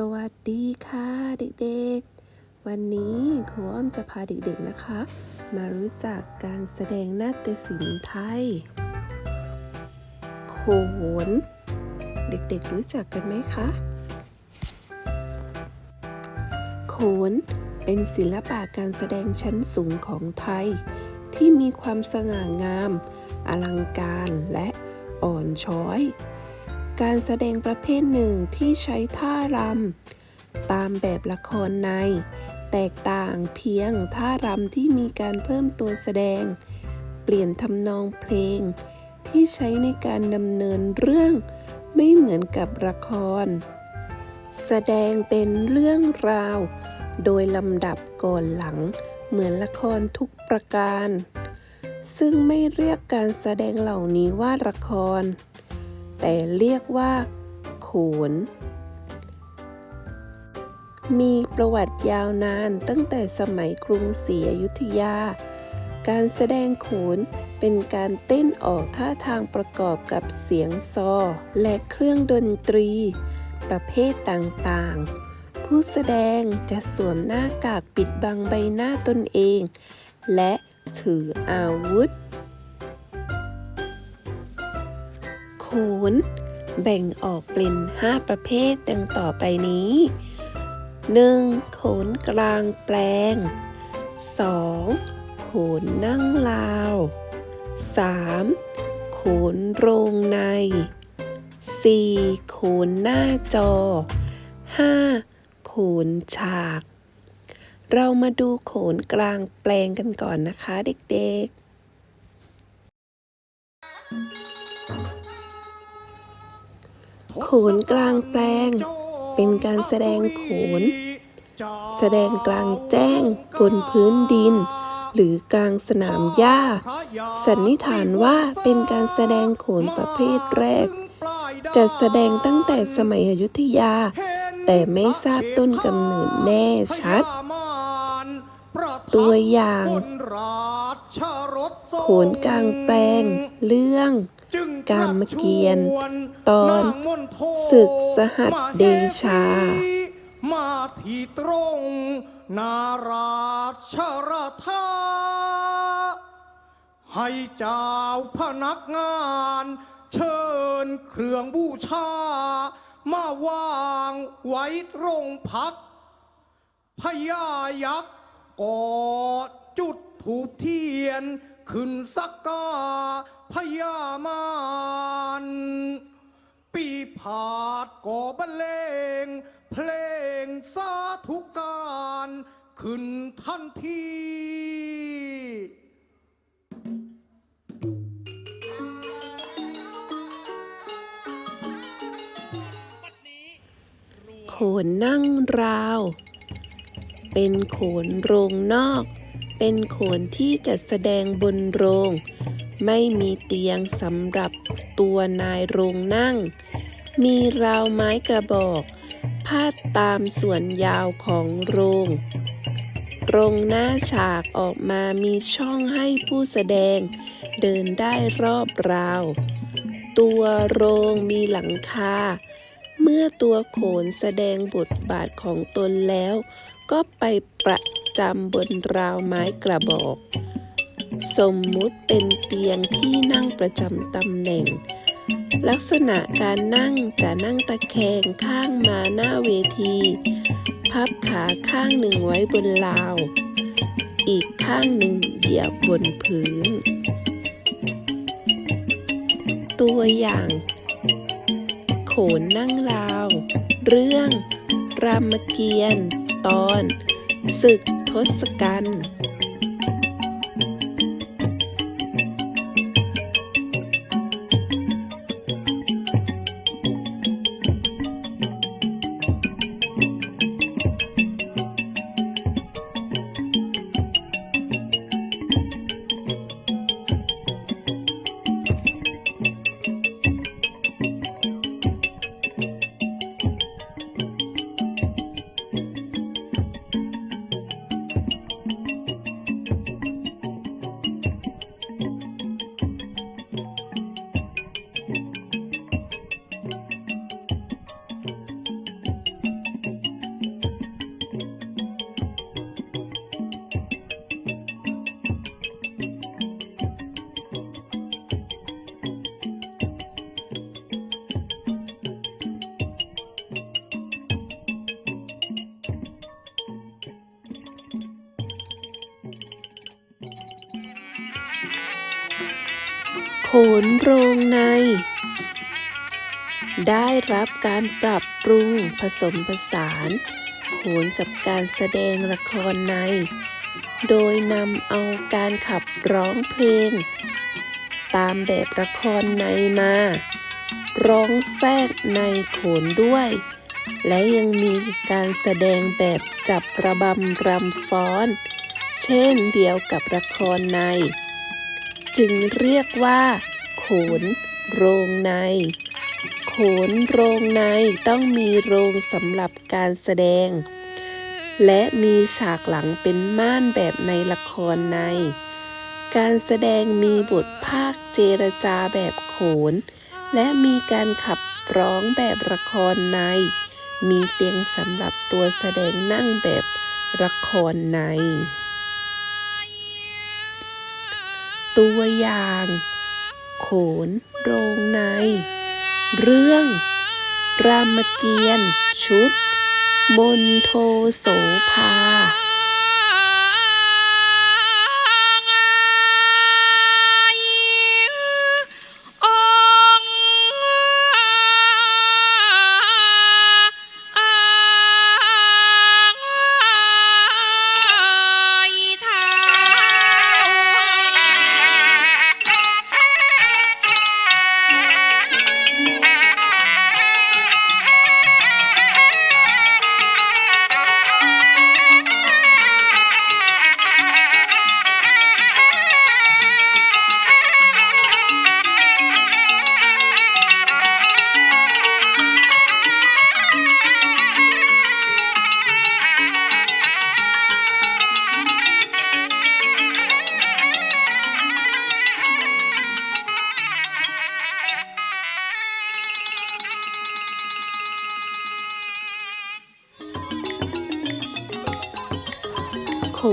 สวัสดีค่ะเด็กๆ วันนี้ครูอ้อมจะพาเด็กๆนะคะ มารู้จักการแสดงนาฏศิลป์ไทย โขน เด็กๆรู้จักกันไหมคะ โขนเป็นศิลปะการแสดงชั้นสูงของไทย ที่มีความสง่างาม อลังการและอ่อนช้อย การแสดงประเภทหนึ่งที่ใช้ท่ารำตามแบบละครใน แตกต่างเพียงท่ารำที่มีการเพิ่มตัวแสดง เปลี่ยนทำนองเพลง ที่ใช้ในการดำเนินเรื่องไม่เหมือนกับละคร แสดงเป็นเรื่องราว โดยลำดับก่อนหลัง เหมือนละครทุกประการ ซึ่งไม่เรียกการแสดงเหล่านี้ว่าละคร แต่เรียกว่า โขน มีประวัติยาวนานตั้งแต่สมัยกรุงศรีอยุธยา การแสดงโขนเป็นการเต้นออกท่าทางประกอบกับเสียงซอ และเครื่องดนตรี ประเภทต่างๆ ผู้แสดงจะสวมหน้ากากปิดบังใบหน้าตนเอง และถืออาวุธ น แบ่งออกเป็น 5 ประเภทดังต่อไปนี้ 1. โขนกลางแปลง 2. โขนนั่งลาว 3. โขนโรงใน 4. โขนหน้าจอ 5. โขนฉาก เรามาดูโขนกลางแปลงกันก่อนนะคะเด็กๆ โขนกลางแปลง เป็นการแสดงโขน แสดงกลางแจ้งบนพื้นดิน หรือกลางสนามหญ้า สันนิษฐานว่าเป็นการแสดงโขนประเภทแรกจะแสดงตั้งแต่สมัยอยุธยา แต่ไม่ทราบต้นกำเนิดแน่ชัด ตัวอย่าง โขนกลางแปลง เรื่อง กามเกียรติตอนศึกสหัสเดชา มาที่ตรง นาราชรทาให้เจ้าพนักงาน เชิญเครื่องบูชามาวางไว้ตรงพักพญายักษ์ก็จุดถูกเทียน ขึ้นสักกา พญามารปีผาดก่อบรรเลง เพลงสาธุการ ขึ้นทันทีโขนนั่งราว เป็นโขนโรงนอก เป็นโขนที่จัดแสดงบนโรง ไม่มีเตียงสำหรับตัวนายโรงนั่ง มีราวไม้กระบอก พาดตามส่วนยาวของโรงตรงหน้าฉากออกมามีช่องให้ผู้แสดง เดินได้รอบราว ตัวโรงมีหลังคา เมื่อตัวโขนแสดงบทบาทของตนแล้ว ก็ไปประจำบนราวไม้กระบอก สมมุติเป็นเตียงที่นั่งประจำตำแหน่ง ลักษณะการนั่งจะนั่งตะแคงข้างมาหน้าเวที พับขาข้างหนึ่งไว้บนราว อีกข้างหนึ่งเหยียบบนพื้น ตัวอย่าง โขนนั่งราว เรื่อง รามเกียรติ์ตอน ศึกทศกัณฐ์ นโรงใน ได้รับการปรับปรุงผสมผสานโขนกับการแสดงละครใน โดยนำเอาการขับร้องเพลง ตามแบบละครในมา ร้องแทรกในโขนด้วย และยังมีการแสดงแบบจับระบำรำฟ้อน เช่นเดียวกับละครใน จึงเรียกว่า โขนโรงใน โขนโรงในต้องมีโรงสำหรับการแสดง และมีฉากหลังเป็นม่านแบบในละครใน การแสดงมีบทภาคเจรจาแบบโขน และมีการขับร้องแบบละครใน มีเตียงสำหรับตัวแสดงนั่งแบบละครใน ตัวอย่าง โขนโรงใน เรื่อง รามเกียรติ์ชุด มนโทโสภา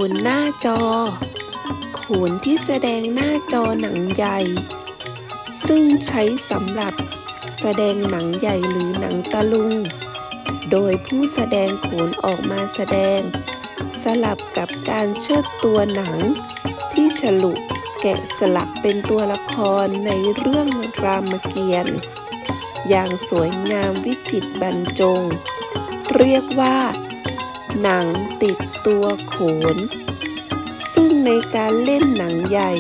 นหน้าจอ โขนที่แสดงหน้าจอหนังใหญ่ ซึ่งใช้สำหรับแสดงหนังใหญ่หรือหนังตะลุง โดยผู้แสดงโขนออกมาแสดง สลับกับการเชิดตัวหนัง ที่ฉลุแกะสลักเป็นตัวละครในเรื่องรามเกียรติ์อย่างสวยงามวิจิตรบรรจง เรียกว่า หนังติดตัวโขน ซึ่งในการเล่นหนังใหญ่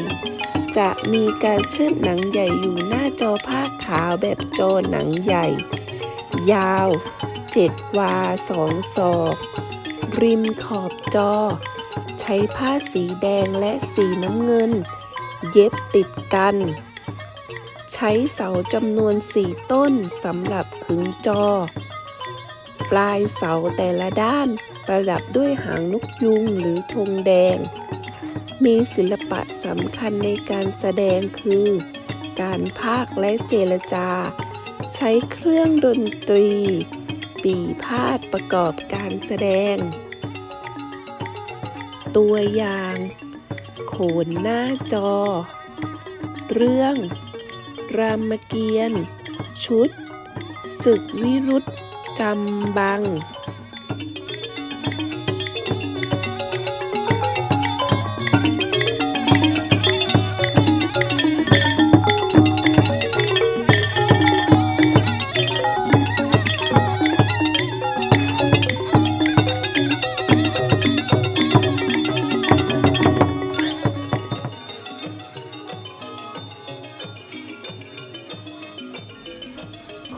จะมีการเชิดหนังใหญ่อยู่หน้าจอผ้าขาวแบบจอหนังใหญ่ ยาว7วา2ศอก ริมขอบจอ ใช้ผ้าสีแดงและสีน้ำเงิน เย็บติดกัน ใช้เสาจำนวน4ต้นสำหรับขึงจอ ปลายเสาแต่ละด้าน ประดับด้วยหางนกยุงหรือธงแดง มีศิลปะสำคัญในการแสดงคือ การพากและเจรจา ใช้เครื่องดนตรี ปีพาดประกอบการแสดง ตัวอย่าง โขนหน้าจอ เรื่อง รามเกียรติ์ชุด ศึกวิรุธจำบัง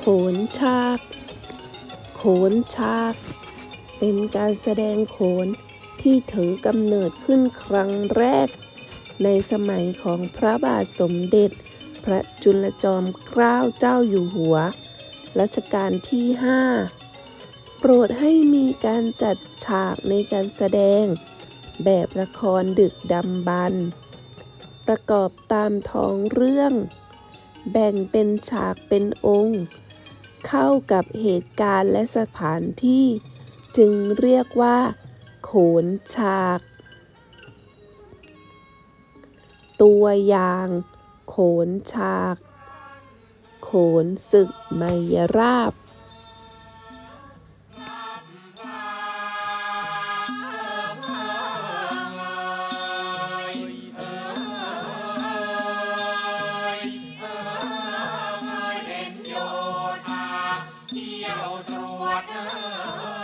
โขนฉาก โขนฉาก เป็นการแสดงโขนที่ถือกำเนิดขึ้นครั้งแรก ในสมัยของพระบาทสมเด็จ พระจุลจอมเกล้าเจ้าอยู่หัว รัชกาลที่ 5 โปรดให้มีการจัดฉากในการแสดง แบบละครดึกดำบรรพ์ประกอบตามท้องเรื่อง แบ่งเป็นฉากเป็นองค์ เข้ากับเหตุการณ์และสถานที่ จึงเรียกว่า โขนฉาก ตัวอย่าง โขนฉาก โขนศึกไมยราบ water.